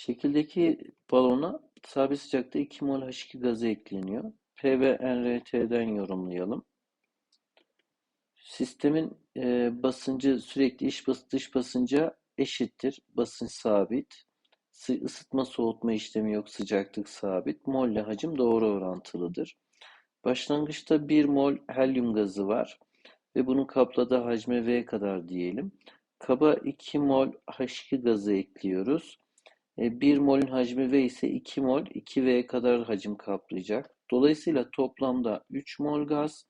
Şekildeki balona sabit sıcakta 2 mol H2 gazı ekleniyor. P ve NRT'den yorumlayalım. Sistemin e, basıncı sürekli iç bas dış basınca eşittir. Basınç sabit. Sı ısıtma soğutma işlemi yok. Sıcaklık sabit. Mol ile hacim doğru orantılıdır. Başlangıçta 1 mol helyum gazı var ve bunun kapladığı hacme V kadar diyelim. Kaba 2 mol H2 gazı ekliyoruz. 1 e, molün hacmi V ise 2 mol 2V kadar hacim kaplayacak. Dolayısıyla toplamda 3 mol gaz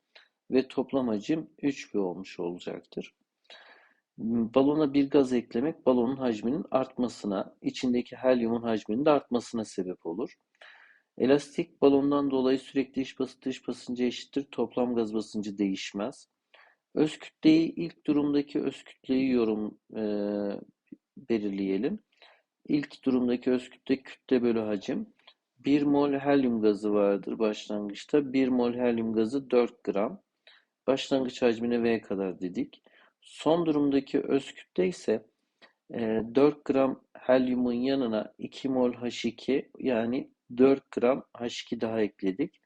ve toplam hacim 3V olmuş olacaktır. Balona bir gaz eklemek balonun hacminin artmasına, içindeki helyumun hacminin de artmasına sebep olur. Elastik balondan dolayı sürekli iç basınç dış basıncı eşittir. Toplam gaz basıncı değişmez. Öz kütleyi ilk durumdaki öz kütleyi yorum e, belirleyelim. İlk durumdaki öz kütle kütle bölü hacim. 1 mol helyum gazı vardır başlangıçta. 1 mol helyum gazı 4 gram. Başlangıç hacmine V kadar dedik. Son durumdaki öz kütle ise 4 e, gram helyumun yanına 2 mol H2 yani 4 gram H2 daha ekledik.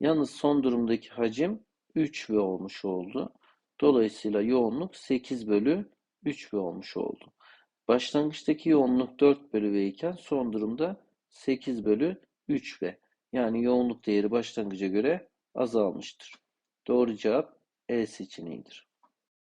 Yalnız son durumdaki hacim 3V olmuş oldu. Dolayısıyla yoğunluk 8 bölü 3V olmuş oldu. Başlangıçtaki yoğunluk 4 bölü V iken son durumda 8 bölü 3V. Yani yoğunluk değeri başlangıca göre azalmıştır. Doğru cevap E seçeneğidir.